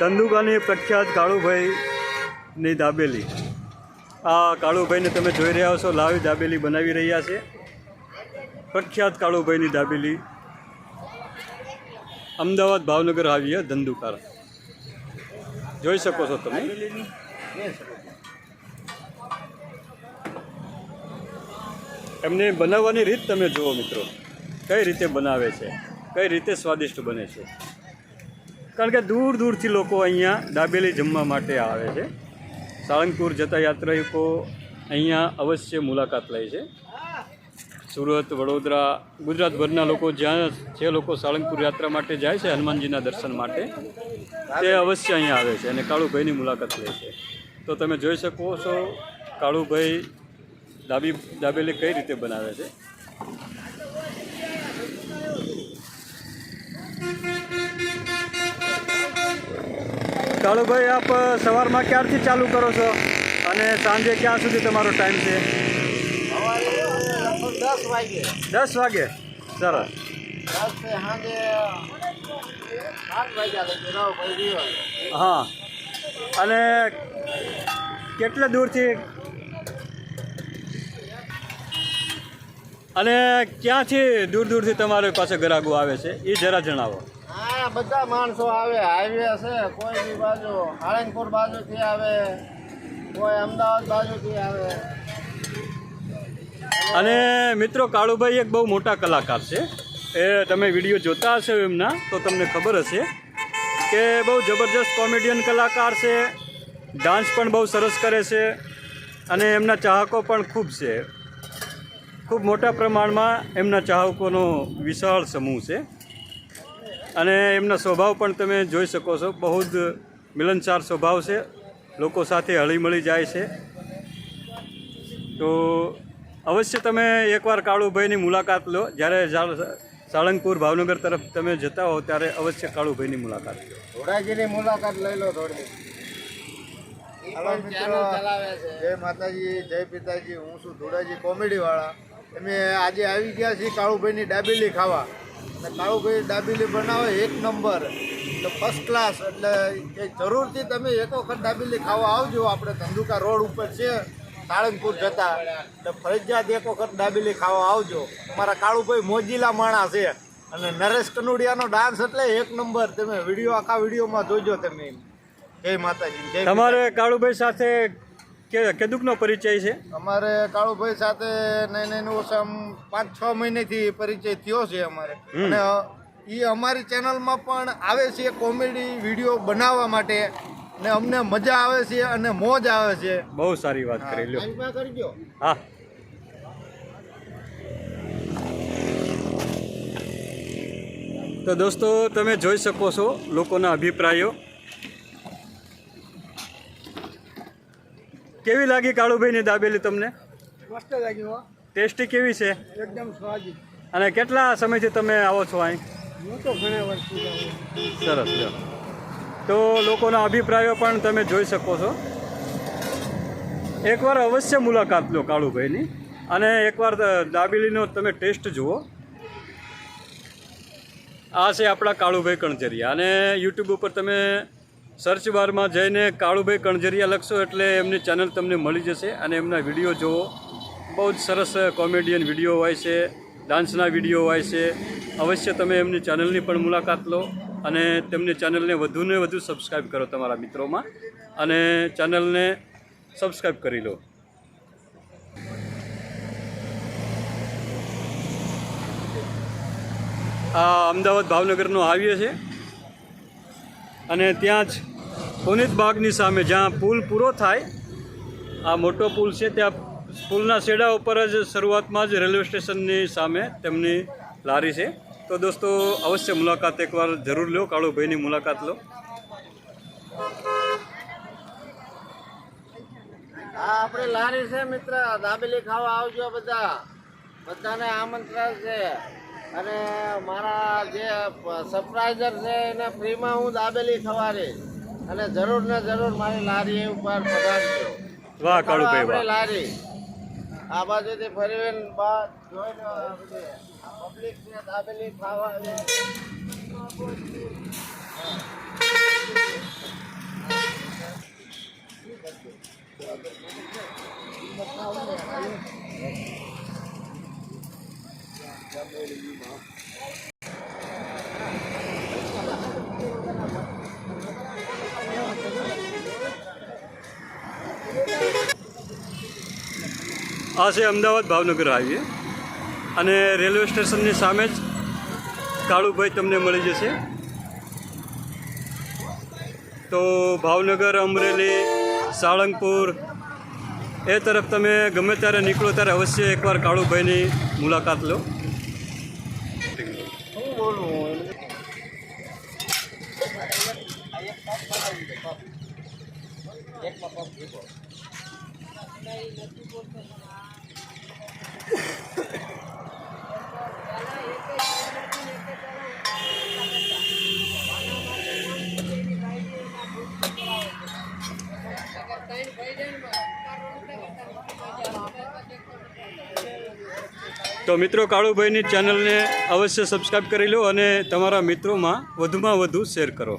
ધંધુકાની પ્રખ્યાત કાળુભાઈની દાબેલી. આ કાળુભાઈને તમે જોઈ રહ્યા છો લાવી દાબેલી બનાવી રહ્યા છે. પ્રખ્યાત કાળુભાઈની દાબેલી. અમદાવાદ ભાવનગર આવીએ, ધંધુકાર. જોઈ શકો છો તમે. એમને બનાવવાની રીત તમે જુઓ મિત્રો. કઈ રીતે બનાવે છે? કઈ રીતે સ્વાદિષ્ટ બને છે? કારણ કે દૂર દૂરથી લોકો અહીંયા દાબેલી જમવા માટે આવે છે. સાળંગપુર જતા યાત્રિકો અહીંયા અવશ્ય મુલાકાત લે છે. સુરત, વડોદરા, ગુજરાતભરના લોકો જ્યાં જે લોકો સાળંગપુર યાત્રા માટે જાય છે, હનુમાનજીના દર્શન માટે, તે અવશ્ય અહીંયા આવે છે અને કાળુભાઈની મુલાકાત લે છે. તો તમે જોઈ શકો છો કાળુભાઈ દાબી દાબેલી કઈ રીતે બનાવે છે. કાળુભાઈ આપ સવારમાં ક્યારથી ચાલુ કરો છો? અને સાંજે ક્યાં સુધી તમારો ટાઈમ છે? દસ વાગે. દસ વાગે? સરસ. હા. અને કેટલા દૂરથી? અને ક્યાંથી દૂર દૂરથી તમારી પાસે ગ્રાહકો આવે છે? એ જરા જણાવો. હા બધા માણસો આવે હાઈવે છે કોઈ બી બાજુ આળંગપુર બાજુથી આવે, કોઈ અમદાવાદ બાજુથી આવે. અને મિત્રો, કાળુભાઈ એક બહુ મોટા કલાકાર છે. એ તમે વીડિયો જોતા હશો એમના, તો તમને ખબર હશે કે બહુ જબરજસ્ત કોમેડિયન કલાકાર છે, ડાન્સ પણ બહુ સરસ કરે છે, અને એમના ચાહકો પણ ખૂબ છે. ખૂબ મોટા પ્રમાણમાં એમના ચાહકોનો વિશાળ સમૂહ છે. અને એમનો સ્વભાવ પણ તમે જોઈ શકો છો. બહુ જ મિલનસાર સ્વભાવ છે. લોકો સાથે હળીમળી જાય છે. તો અવશ્ય તમે એકવાર કાળુભાઈની મુલાકાત લો. જ્યારે સાળંગપુર ભાવનગર તરફ તમે જતા હો ત્યારે અવશ્ય કાળુભાઈની મુલાકાત લો. ધોળાજીની મુલાકાત લઈ લો થોડી હલો મિત્રો જય માતાજી જય પિતાજી હું છું ધોળાજી કોમેડી વાળા. અમે આજે આવી ગયા છીએ કાળુભાઈની ડાબેલી ખાવા. અને કાળુભાઈ દાબેલી બનાવે એક નંબર. તો ફર્સ્ટ ક્લાસ એટલે એ જરૂરથી તમે એક વખત દાબેલી ખાવા આવજો. આપણે ધંધુકા રોડ ઉપર છે સાળંગપુર જતા. એટલે ફરજિયાત એક વખત દાબેલી ખાવા આવજો. અમારા કાળુભાઈ મોજીલા માણા છે. અને નરેશ કનુડિયાનો ડાન્સ એટલે એક નંબર. તમે વીડિયો આખા વિડીયોમાં જોજો તમે જય માતાજી જય તમારે કાળુભાઈ સાથે કેદુકનો પરિચય છે? અમારે કાળુભાઈ સાથે નહીં નહીં ઓછામ પાંચ છ મહિનેથી પરિચય થયો છે અમારે. અને એ અમારી ચેનલમાં પણ આવે છે કોમેડી વીડિયો બનાવવા માટે. ને અમને મજા આવે છે અને મોજ આવે છે. બહુ સારી વાત કરી લ્યો. કરજો હા. તો દોસ્તો તમે જોઈ શકો છો લોકોના અભિપ્રાયો. કેવી લાગી કાળુભાઈની દાબેલી તમને? મસ્ત હો. ટેસ્ટી કેવી છે? એકદમ સ્વાદિષ્ટ. અને કેટલા સમયથી તમે આવો છો અહીં? હું તો ઘણા વર્ષ સરસ તો લોકોના અભિપ્રાયો પણ તમે જોઈ શકો છો. એકવાર અવશ્ય મુલાકાત લો કાળુભાઈની. અને એકવાર દાબેલીનો તમે ટેસ્ટ જુઓ. આ છે આપણા કાળુભાઈ કણજરિયા. અને યુટ્યુબ ઉપર તમે સર્ચ બારમાં જઈને કાળુભાઈ કણજરિયા લખશો એટલે એમની ચેનલ તમને મળી જશે અને એમના વીડિયો જુઓ બહુ જ સરસ કોમેડિયન વીડિયો હોય છે ડાન્સના વીડિયો હોય છે. અવશ્ય તમે એમની ચેનલની પણ મુલાકાત લો અને તેમની ચેનલને વધુને વધુ સબસ્ક્રાઈબ કરો તમારા મિત્રોમાં અને ચેનલને સબસ્ક્રાઈબ કરી લો. આ અમદાવાદ ભાવનગરનો હાઈવે છે અને ત્યાં જ પુનિત બાગની સામે, જ્યાં પુલ પૂરો થાય. આ મોટો પુલ છે, ત્યાં પુલના શેડા ઉપર જ શરૂઆતમાં જ રેલવે સ્ટેશનની સામે તેમની લારી છે. તો દોસ્તો, અવશ્ય મુલાકાત એકવાર જરૂર લો, કાળુભાઈની મુલાકાત લો. આપણે લારી છે મિત્ર, દાબેલી ખાવા આવજો બધા. બધાને આમંત્રણ છે. અને મારા જે સરપ્રાઈઝર છે, એને ફ્રીમાં હું દાબેલી ખવાડીશ. અને જરૂર ને જરૂર મારી લારી ઉપર પધારજો. વાહ કાળુભાઈ વાહ. લારી. આ બાજુથી ફરીને બા જોઈ લો પબ્લિક ને દાબેલી ખાવા Thank. આ છે અમદાવાદ ભાવનગર હાઈવે. અને રેલવે સ્ટેશનની સામે જ કાળુભાઈ તમને મળી જશે. તો ભાવનગર, અમરેલી, સાળંગપુર, એ તરફ તમે ગમે ત્યારે નીકળો ત્યારે અવશ્ય એકવાર કાળુભાઈની મુલાકાત લો. શું બોલવું તો મિત્રો કાળુભાઈની ચેનલને અવશ્ય સબસ્ક્રાઈબ કરી લો અને તમારા મિત્રોમાં વધુમાં વધુ શેર કરો.